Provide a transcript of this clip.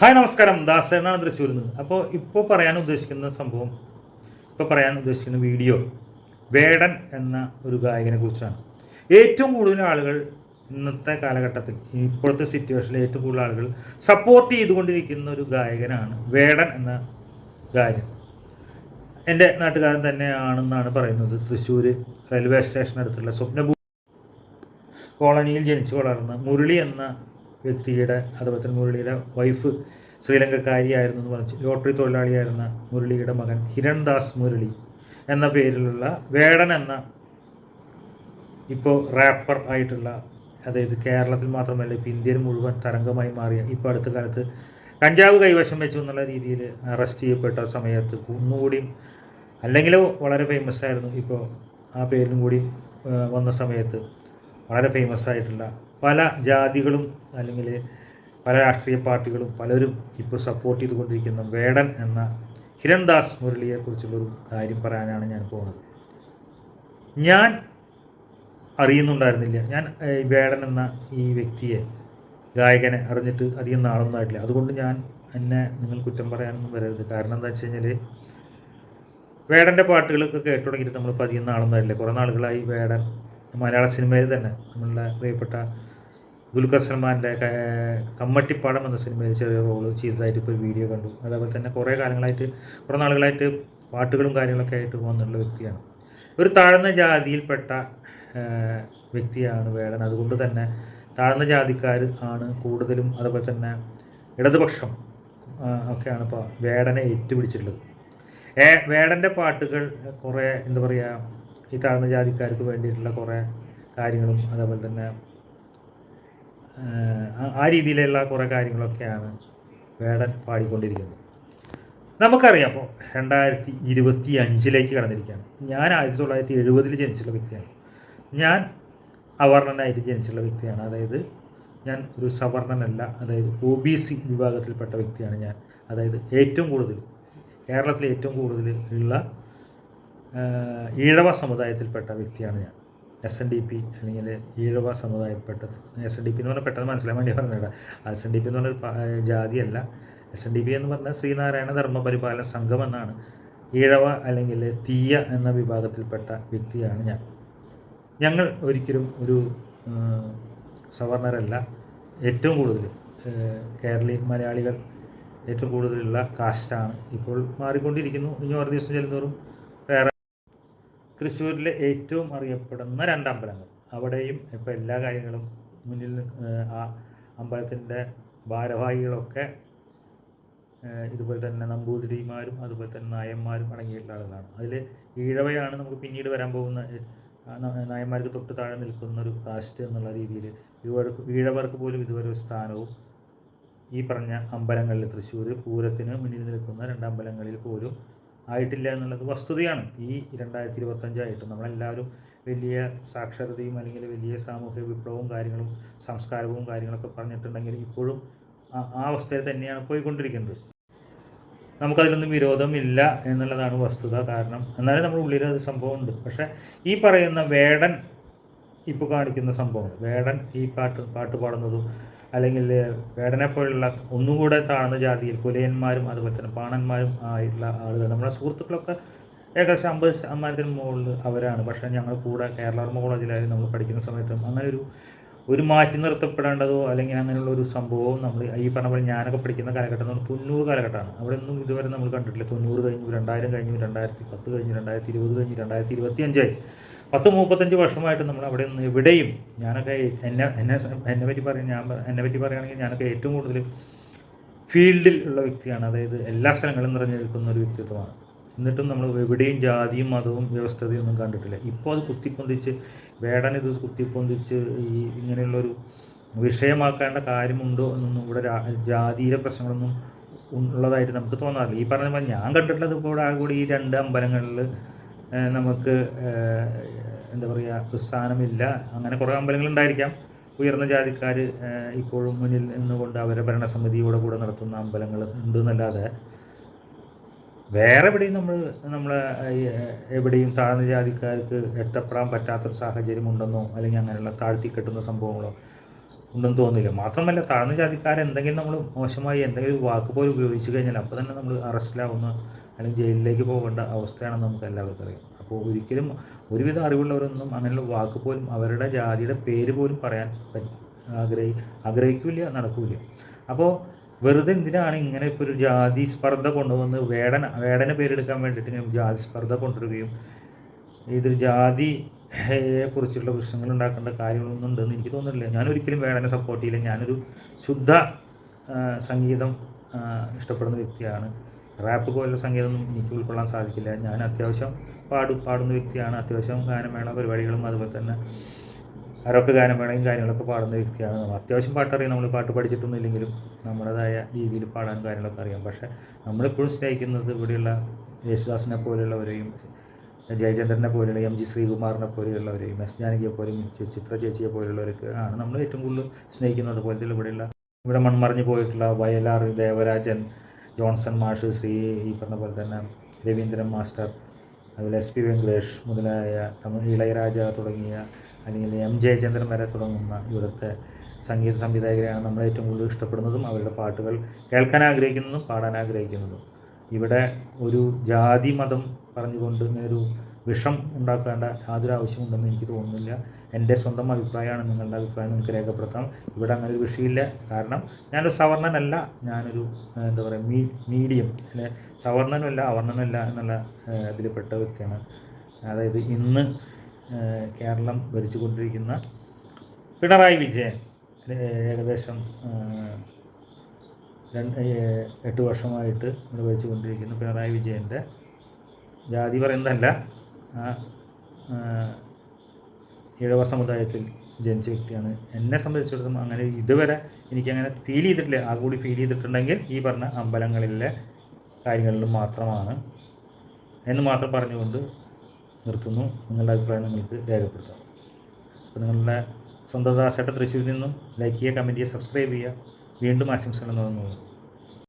Hi നമസ്കാരം. ദാസേനാണ് തൃശ്ശൂരിൽ നിന്ന് അപ്പോൾ ഇപ്പോൾ പറയാൻ ഉദ്ദേശിക്കുന്ന സംഭവം ഇപ്പോൾ പറയാൻ ഉദ്ദേശിക്കുന്ന വീഡിയോ വേടൻ എന്ന ഒരു ഗായകനെ കുറിച്ചാണ്. ഏറ്റവും കൂടുതൽ ആളുകൾ ഇന്നത്തെ കാലഘട്ടത്തിൽ ഇപ്പോഴത്തെ സിറ്റുവേഷനിൽ ഏറ്റവും കൂടുതൽ ആളുകൾ സപ്പോർട്ട് ചെയ്തുകൊണ്ടിരിക്കുന്ന ഒരു ഗായകനാണ് വേടൻ എന്ന ഗായകൻ. എന്റെ നാട്ടുകാരൻ തന്നെയാണെന്നാണ് പറയുന്നത് തൃശ്ശൂർ റെയിൽവേ സ്റ്റേഷനടുത്തുള്ള സ്വപ്നഭൂ കോളനിയിൽ ജനിച്ചു വളർന്ന മുരളി എന്ന വ്യക്തിയുടെ അതുപോലെ തന്നെ മുരളിയുടെ വൈഫ് ശ്രീലങ്കക്കാരിയായിരുന്നു എന്ന് പറഞ്ഞു. ലോട്ടറി തൊഴിലാളിയായിരുന്ന മുരളിയുടെ മകൻ ഹിരൺദാസ് മുരളി എന്ന പേരിലുള്ള വേടൻ എന്ന ഇപ്പോൾ റാപ്പർ ആയിട്ടുള്ള അതായത് കേരളത്തിൽ മാത്രമല്ല ഇപ്പോൾ ഇന്ത്യയിൽ മുഴുവൻ തരംഗമായി മാറിയ ഇപ്പോൾ അടുത്ത കാലത്ത് കഞ്ചാവ് കൈവശം വെച്ചു എന്നുള്ള രീതിയിൽ അറസ്റ്റ് ചെയ്യപ്പെട്ട സമയത്ത് ഒന്നുകൂടിയും അല്ലെങ്കിലോ വളരെ ഫേമസ് ആയിരുന്നു ഇപ്പോൾ ആ പേരിലും കൂടി വന്ന സമയത്ത് വളരെ ഫേമസ് ആയിട്ടുള്ള പല ജാതികളും അല്ലെങ്കിൽ പല രാഷ്ട്രീയ പാർട്ടികളും പലരും ഇപ്പോൾ സപ്പോർട്ട് ചെയ്തുകൊണ്ടിരിക്കുന്ന വേടൻ എന്ന ഹിരൺദാസ് മുരളിയെക്കുറിച്ചുള്ളൊരു കാര്യം പറയാനാണ് ഞാൻ പോകുന്നത്. ഞാൻ അറിയുന്നുണ്ടായിരുന്നില്ല. ഞാൻ വേടൻ എന്ന ഈ വ്യക്തിയെ ഗായകനെ അറിഞ്ഞിട്ട് അധികം നാളൊന്നും ആയിട്ടില്ല അതുകൊണ്ട് ഞാൻ എന്നെ നിങ്ങൾ കുറ്റം പറയാനൊന്നും വരരുത്. കാരണം എന്താ വെച്ച് കഴിഞ്ഞാൽ വേടന്റെ പാട്ടുകളൊക്കെ കേട്ടു തുടങ്ങിയിട്ട് നമ്മളിപ്പോൾ അധികം നാളൊന്നും ആയിട്ടില്ല കുറേ നാളുകളായി വേടൻ മലയാള സിനിമയിൽ തന്നെ നമ്മളുടെ പ്രിയപ്പെട്ട ദുൽഖർ സൽമാന്റെ കമ്മട്ടിപ്പാടം എന്ന സിനിമയിൽ ചെറിയ റോൾ ചെയ്തതായിട്ട് ഇപ്പോൾ വീഡിയോ കണ്ടു. അതേപോലെ തന്നെ കുറേ കാലങ്ങളായിട്ട് കുറേ നാളുകളായിട്ട് പാട്ടുകളും കാര്യങ്ങളൊക്കെ ആയിട്ട് വന്നിട്ടുള്ള വ്യക്തിയാണ്. ഒരു താഴ്ന്ന ജാതിയിൽപ്പെട്ട വ്യക്തിയാണ് വേടൻ. അതുകൊണ്ട് തന്നെ താഴ്ന്ന ജാതിക്കാർ ആണ് കൂടുതലും അതുപോലെ തന്നെ ഇടതുപക്ഷം ഒക്കെയാണ് ഇപ്പോൾ വേടനെ ഏറ്റുപിടിച്ചിട്ടുള്ളത്. ഏ വേടന്റെ പാട്ടുകൾ കുറേ എന്താ പറയുക ഈ താഴ്ന്ന ജാതിക്കാർക്ക് വേണ്ടിയിട്ടുള്ള കുറേ കാര്യങ്ങളും അതേപോലെ തന്നെ ആ- രീതിയിലുള്ള കുറേ കാര്യങ്ങളൊക്കെയാണ് വേടൻ പാടിക്കൊണ്ടിരിക്കുന്നത്. നമുക്കറിയാം അപ്പോൾ രണ്ടായിരത്തി ഇരുപത്തി അഞ്ചിലേക്ക് കടന്നിരിക്കുകയാണ്. ഞാൻ ആയിരത്തി തൊള്ളായിരത്തി എഴുപതിൽ ജനിച്ചുള്ള വ്യക്തിയാണ്. ഞാൻ അവർണനായിട്ട് ജനിച്ചുള്ള വ്യക്തിയാണ്. അതായത് ഞാൻ ഒരു സവർണനല്ല അതായത് ഒ ബി സി വിഭാഗത്തിൽപ്പെട്ട വ്യക്തിയാണ് ഞാൻ. അതായത് ഏറ്റവും കൂടുതൽ കേരളത്തിലെ ഏറ്റവും കൂടുതൽ ഉള്ള ഈഴവ സമുദായത്തിൽപ്പെട്ട വ്യക്തിയാണ് ഞാൻ. എസ് എൻ ഡി പി അല്ലെങ്കിൽ ഈഴവ സമുദായപ്പെട്ടത് എസ് എൻ ഡി പി എന്ന് പറഞ്ഞാൽ പെട്ടെന്ന് മനസ്സിലാൻ വേണ്ടി പറഞ്ഞത്. എസ് എൻ ഡി പി എന്ന് പറഞ്ഞൊരു ജാതിയല്ല. എസ് എൻ ഡി പി എന്ന് പറഞ്ഞാൽ ശ്രീനാരായണ ധർമ്മ പരിപാലന സംഘം എന്നാണ്. ഈഴവ അല്ലെങ്കിൽ തീയ എന്ന വിഭാഗത്തിൽപ്പെട്ട വ്യക്തിയാണ് ഞാൻ. ഞങ്ങൾ ഒരിക്കലും ഒരു സവർണരല്ല ഏറ്റവും കൂടുതൽ കേരളീയ മലയാളികൾ ഏറ്റവും കൂടുതലുള്ള കാസ്റ്റാണ്. ഇപ്പോൾ മാറിക്കൊണ്ടിരിക്കുന്നു. ഇനി ഓരോ ദിവസം ചെല്ലുന്നവരും തൃശ്ശൂരിലെ ഏറ്റവും അറിയപ്പെടുന്ന രണ്ടമ്പലങ്ങൾ. അവിടെയും ഇപ്പോൾ എല്ലാ കാര്യങ്ങളും മുന്നിൽ ആ അമ്പലത്തിന്റെ ഭാരവാഹികളൊക്കെ ഇതുപോലെ തന്നെ നമ്പൂതിരിമാരും അതുപോലെ തന്നെ നായന്മാരും അടങ്ങിയിട്ടുള്ള ആളുകളാണ് അതിൽ ഈഴവയാണ് നമുക്ക് പിന്നീട് വരാൻ പോകുന്ന നായന്മാർക്ക് തൊട്ട് താഴെ നിൽക്കുന്ന ഒരു കാസ്റ്റ് എന്നുള്ള രീതിയിൽ ഈഴവർക്ക് ഈഴവർക്ക് പോലും ഇതുവരെ ഒരു സ്ഥാനവും ഈ പറഞ്ഞ അമ്പലങ്ങളിൽ തൃശ്ശൂർ പൂരത്തിന് മുന്നിൽ നിൽക്കുന്ന രണ്ടമ്പലങ്ങളിൽ പോലും ആയിട്ടില്ല എന്നുള്ളത് വസ്തുതയാണ്. ഈ രണ്ടായിരത്തി ഇരുപത്തഞ്ചായിട്ട് നമ്മളെല്ലാവരും വലിയ സാക്ഷരതയും അല്ലെങ്കിൽ വലിയ സാമൂഹിക വിപ്ലവവും കാര്യങ്ങളും സംസ്കാരവും കാര്യങ്ങളൊക്കെ പറഞ്ഞിട്ടുണ്ടെങ്കിൽ ഇപ്പോഴും ആ അവസ്ഥയിൽ തന്നെയാണ് പോയിക്കൊണ്ടിരിക്കുന്നത്. നമുക്കതിലൊന്നും വിരോധമില്ല എന്നുള്ളതാണ് വസ്തുത കാരണം എന്നാലും നമ്മുടെ ഉള്ളിൽ അത് സംഭവമുണ്ട്. പക്ഷേ ഈ പറയുന്ന വേടൻ ഇപ്പോൾ കാണിക്കുന്ന സംഭവം വേടൻ ഈ പാട്ട് പാട്ട് പാടുന്നതും അല്ലെങ്കിൽ വേടനെ പോലുള്ള ഒന്നുകൂടെ താഴ്ന്ന ജാതിയിൽ കുലയന്മാരും അതുപോലെ തന്നെ പാണന്മാരും ആയിട്ടുള്ള ആളുകൾ. നമ്മുടെ സുഹൃത്തുക്കളൊക്കെ ഏകദേശം അമ്പത് ശതമാനത്തിന് മുകളിൽ അവരാണ്. പക്ഷേ ഞങ്ങൾ കൂടെ കേരള കോളേജിലായിരുന്നു നമ്മൾ പഠിക്കുന്ന സമയത്തും. അങ്ങനെ ഒരു ഒരു മാറ്റി നിർത്തപ്പെടേണ്ടതോ അല്ലെങ്കിൽ അങ്ങനെയുള്ള ഒരു സംഭവവും നമ്മൾ ഈ പറഞ്ഞ പോലെ ഞാനൊക്കെ പഠിക്കുന്ന കാലഘട്ടം എന്ന് പറഞ്ഞാൽ തൊണ്ണൂറ് കാലഘട്ടമാണ്. അവിടെ ഒന്നും ഇതുവരെ നമ്മൾ കണ്ടിട്ടില്ല. തൊണ്ണൂറ് കഴിഞ്ഞു രണ്ടായിരം കഴിഞ്ഞു രണ്ടായിരത്തി പത്ത് കഴിഞ്ഞു രണ്ടായിരത്തി ഇരുപത് കഴിഞ്ഞു രണ്ടായിരത്തി ഇരുപത്തി അഞ്ചായി പത്ത് മുപ്പത്തഞ്ച് വർഷമായിട്ട് നമ്മൾ അവിടെ നിന്ന് എവിടെയും ഞാനൊക്കെ എന്നെ എന്നെ എന്നെ പറ്റി പറയാൻ ഞാൻ എന്നെ പറ്റി പറയുകയാണെങ്കിൽ ഞാനൊക്കെ ഏറ്റവും കൂടുതൽ ഫീൽഡിൽ ഉള്ള വ്യക്തിയാണ്. അതായത് എല്ലാ സ്ഥലങ്ങളും നിറഞ്ഞു നിൽക്കുന്ന ഒരു വ്യക്തിത്വമാണ്. എന്നിട്ടും നമ്മൾ എവിടെയും ജാതിയും മതവും വ്യവസ്ഥതയും ഒന്നും കണ്ടിട്ടില്ല. ഇപ്പോൾ അത് കുത്തിപ്പൊന്തിച്ച് വേടൻ ഇത് കുത്തിപ്പൊന്തിച്ച് ഈ ഇങ്ങനെയുള്ളൊരു വിഷയമാക്കേണ്ട കാര്യമുണ്ടോ എന്നൊന്നും ഇവിടെ ജാതിയിലെ ജാതീയ പ്രശ്നങ്ങളൊന്നും ഉള്ളതായിട്ട് നമുക്ക് തോന്നാറില്ല. ഈ പറഞ്ഞ പോലെ ഞാൻ കണ്ടിട്ടുള്ളത് ഇപ്പോൾ ഇവിടെ കൂടി ഈ രണ്ട് അമ്പലങ്ങളിൽ നമുക്ക് എന്താ പറയുക പ്രസ്ഥാനമില്ല. അങ്ങനെ കുറേ അമ്പലങ്ങളുണ്ടായിരിക്കാം ഉയർന്ന ജാതിക്കാർ ഇപ്പോഴും മുന്നിൽ നിന്നുകൊണ്ട് അവരെ ഭരണസമിതിയുടെ കൂടെ നടത്തുന്ന അമ്പലങ്ങൾ ഉണ്ട് എന്നല്ലാതെ വേറെ എവിടെയും നമ്മൾ നമ്മൾ എവിടെയും താഴ്ന്ന ജാതിക്കാർക്ക് എത്തപ്പെടാൻ പറ്റാത്തൊരു സാഹചര്യം ഉണ്ടെന്നോ അല്ലെങ്കിൽ അങ്ങനെയുള്ള താഴ്ത്തി കെട്ടുന്ന സംഭവങ്ങളോ ഉണ്ടെന്ന് തോന്നില്ല മാത്രമല്ല താഴ്ന്ന ജാതിക്കാരെന്തെങ്കിലും നമ്മൾ മോശമായി എന്തെങ്കിലും വാക്ക് പോലും ഉപയോഗിച്ച് കഴിഞ്ഞാൽ അപ്പോൾ തന്നെ നമ്മൾ അറസ്റ്റിലാവുന്ന അല്ലെങ്കിൽ ജയിലിലേക്ക് പോകേണ്ട അവസ്ഥയാണെന്ന് നമുക്ക് എല്ലാവർക്കും അറിയാം. അപ്പോൾ ഒരിക്കലും ഒരുവിധ അറിവുള്ളവരൊന്നും അങ്ങനെയുള്ള വാക്ക് പോലും അവരുടെ ജാതിയുടെ പേര് പോലും പറയാൻ ആഗ്രഹി ആഗ്രഹിക്കില്ല നടക്കില്ല. അപ്പോൾ വെറുതെ എന്തിനാണ് ഇങ്ങനെ ഇപ്പോൾ ഒരു ജാതി സ്പർദ്ധ കൊണ്ടുവന്ന് വേടന വേടന പേരെടുക്കാൻ വേണ്ടിയിട്ട് ഇങ്ങനെ ജാതി സ്പർദ്ധ കൊണ്ടുവരികയും ഇത് ജാതിയെ കുറിച്ചുള്ള പ്രശ്നങ്ങൾ ഉണ്ടാക്കേണ്ട കാര്യങ്ങളൊന്നും ഉണ്ടെന്ന് എനിക്ക് തോന്നുന്നില്ല. ഞാൻ ഒരിക്കലും വേടനെ സപ്പോർട്ട് ചെയ്യില്ല. ഞാനൊരു ശുദ്ധ സംഗീതം ഇഷ്ടപ്പെടുന്ന വ്യക്തിയാണ്. റാപ്പ് പോലുള്ള സംഗീതമൊന്നും എനിക്ക് ഉൾക്കൊള്ളാൻ സാധിക്കില്ല. ഞാൻ അത്യാവശ്യം പാടും പാടുന്ന വ്യക്തിയാണ്. അത്യാവശ്യം ഗാനമേള പരിപാടികളും അതുപോലെ തന്നെ. ആരൊക്കെ വേണമെങ്കിൽ കാര്യങ്ങളൊക്കെ പാടുന്ന വ്യക്തിയാണ് നമ്മൾ. അത്യാവശ്യം പാട്ടറിയാം. നമ്മൾ പാട്ട് പഠിച്ചിട്ടൊന്നും ഇല്ലെങ്കിലും നമ്മുടേതായ രീതിയിൽ പാടാൻ കാര്യങ്ങളൊക്കെ അറിയാം. പക്ഷേ നമ്മളിപ്പോഴും സ്നേഹിക്കുന്നത് ഇവിടെയുള്ള യേശുദാസിനെ പോലെയുള്ളവരെയും ജയചന്ദ്രനെ പോലെയുള്ള എം ജി ശ്രീകുമാറിനെ പോലെയുള്ളവരെയും എസ് ജാനകിയെ പോലെയും ചിത്ര ചേച്ചിയെ പോലെയുള്ളവരൊക്കെ ആണ് നമ്മൾ ഏറ്റവും കൂടുതൽ സ്നേഹിക്കുന്നത്. അതുപോലെ ഇവിടെയുള്ള ഇവിടെ മൺമറിഞ്ഞു പോയിട്ടുള്ള വയലാർ ദേവരാജൻ ജോൺസൺ മാഷ് ശ്രീ ഈ പറഞ്ഞ പോലെ തന്നെ രവീന്ദ്രൻ മാസ്റ്റർ അതുപോലെ എസ് പി വെങ്കടേഷ് മുതലായ തമിഴ് ഇളയരാജ തുടങ്ങിയ അല്ലെങ്കിൽ എം ജയചന്ദ്രൻ വരെ തുടങ്ങുന്ന ഇവിടുത്തെ സംഗീത സംവിധായകരെയാണ് നമ്മൾ ഏറ്റവും കൂടുതൽ ഇഷ്ടപ്പെടുന്നതും അവരുടെ പാട്ടുകൾ കേൾക്കാൻ ആഗ്രഹിക്കുന്നതും പാടാൻ ആഗ്രഹിക്കുന്നതും. ഇവിടെ ഒരു ജാതി മതം പറഞ്ഞുകൊണ്ട് ഒരു വിഷം ഉണ്ടാക്കേണ്ട യാതൊരു ആവശ്യമുണ്ടെന്ന് എനിക്ക് തോന്നുന്നില്ല. എന്റെ സ്വന്തം അഭിപ്രായമാണ് നിങ്ങളുടെ അഭിപ്രായം നിങ്ങൾക്ക് രേഖപ്പെടുത്താം. ഇവിടെ അങ്ങനെ ഒരു വിഷയമില്ല. കാരണം ഞാനൊരു സവർണനല്ല ഞാനൊരു എന്താ പറയുക മീ മീഡിയം അല്ലെ? സവർണനുമല്ല അവർണനുമല്ല എന്നുള്ള ഇതിൽപ്പെട്ട വ്യക്തിയാണ്. അതായത് ഇന്ന് കേരളം ഭരിച്ചുകൊണ്ടിരിക്കുന്ന പിണറായി വിജയൻ ഏകദേശം രണ്ട് എട്ട് വർഷമായിട്ട് ഇവിടെ ഭരിച്ചുകൊണ്ടിരിക്കുന്ന പിണറായി വിജയന്റെ. ജാതി പറയുന്നതല്ല. ഈഴവ സമുദായത്തിൽ ജനിച്ച വ്യക്തിയാണ്. എന്നെ സംബന്ധിച്ചിടത്തോളം അങ്ങനെ ഇതുവരെ എനിക്കങ്ങനെ ഫീൽ ചെയ്തിട്ടില്ല. ആ കൂടി ഫീൽ ചെയ്തിട്ടുണ്ടെങ്കിൽ ഈ പറഞ്ഞ അമ്പലങ്ങളിലെ കാര്യങ്ങളിലും മാത്രമാണ് എന്ന് മാത്രം പറഞ്ഞുകൊണ്ട് നിർത്തുന്നു. നിങ്ങളുടെ അഭിപ്രായം നിങ്ങൾക്ക് രേഖപ്പെടുത്താം. അപ്പോൾ നിങ്ങളുടെ സ്വന്തം ദാസേട്ട തൃശ്ശൂരിൽ നിന്നും ലൈക്ക് ചെയ്യുക കമന്റ് ചെയ്യുക സബ്സ്ക്രൈബ് ചെയ്യുക. വീണ്ടും ആശംസകൾ നേർന്നു